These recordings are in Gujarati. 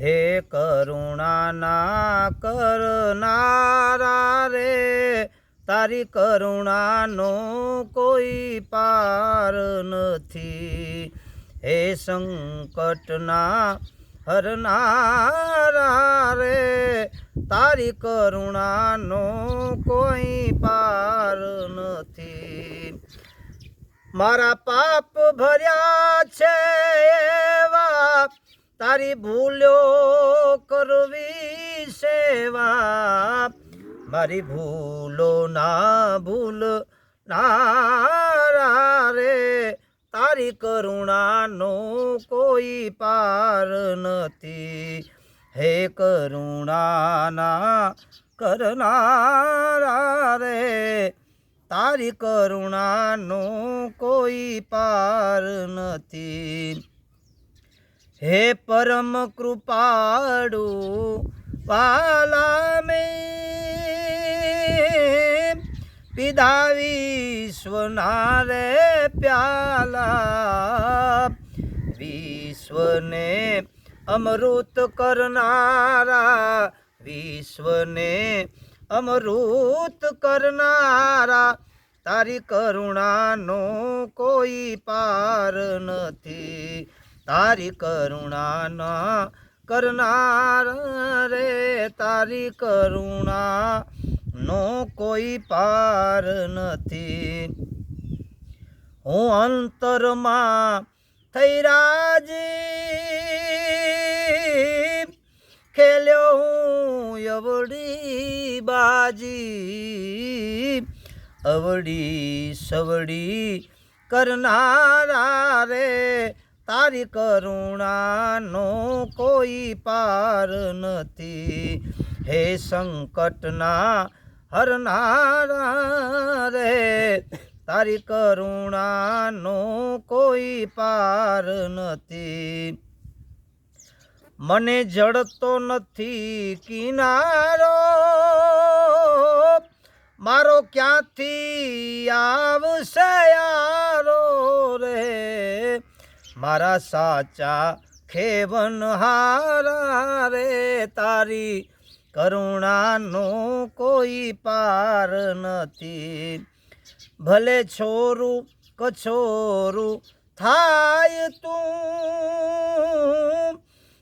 હે કરુણાના કરનારા રે, તારી કરુણાનો કોઈ પાર નથી. હે સંકટના હરનારા રે, તારી કરુણાનો કોઈ પાર નથી. મારા પાપ ભર્યા છે એવા તારી ભૂલો કરવી સેવા, મારી ભૂલો ના ભૂલ નારા રે. તારી કરુણાનો કોઈ પાર નથી. હે કરુણાના કરનારા રે, તારી કરુણાનો કોઈ પાર નથી. હે પરમ કૃપાળુ પાલા મે પીધા રે પ્યાલા, વિશ્વને અમૃત કરનારા, વિશ્વને અમૃત કરનારા, તારી કરુણાનો કોઈ પાર નથી. તારી કરુણાના કરનાર રે, તારી કરુણા નો કોઈ પાર નથી. હું અંતરમાં થઈ રાજી, ખેલ્યો હું અવડી બાજી અવડી સવડી કરનારા રે તારી કરુણાનો કોઈ પાર નથી. હે સંકટના હરનારા રે તારી કરુણાનો કોઈ પાર નથી. મને જડતો નથી કિનારો, મારો ક્યાંથી આવશે યારો રે? મારા સાચા ખેવન હારા રે તારી કરુણાનો કોઈ પાર નથી. ભલે છોરું કછોરું થાય તું,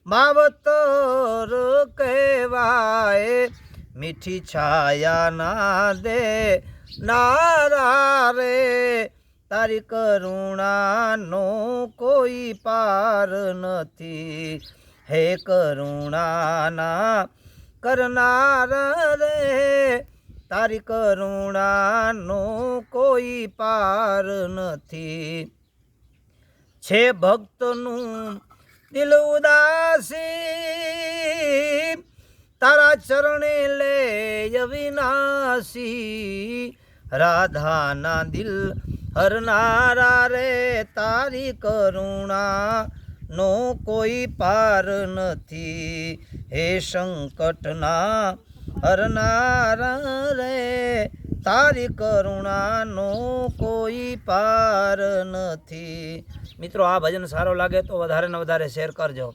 માવતર કહેવાય, મીઠી છાયા ના દે, નારા રે તારી કરુણાનો કોઈ પાર નથી. હે કરુણાના કરનાર રે તારી કરુણાનો કોઈ પાર નથી. છે ભક્તનું દિલ ઉદાસી, તારા ચરણે લે અવિનાશી રાધાના દિલ હરનારા રે, તારી કરુણા નો કોઈ પાર નથી. હે સંકટના હરનારા રે, તારી કરુણાનો કોઈ પાર નથી. મિત્રો, આ ભજન સારો લાગે તો વધારે ને વધારે શેર કરજો.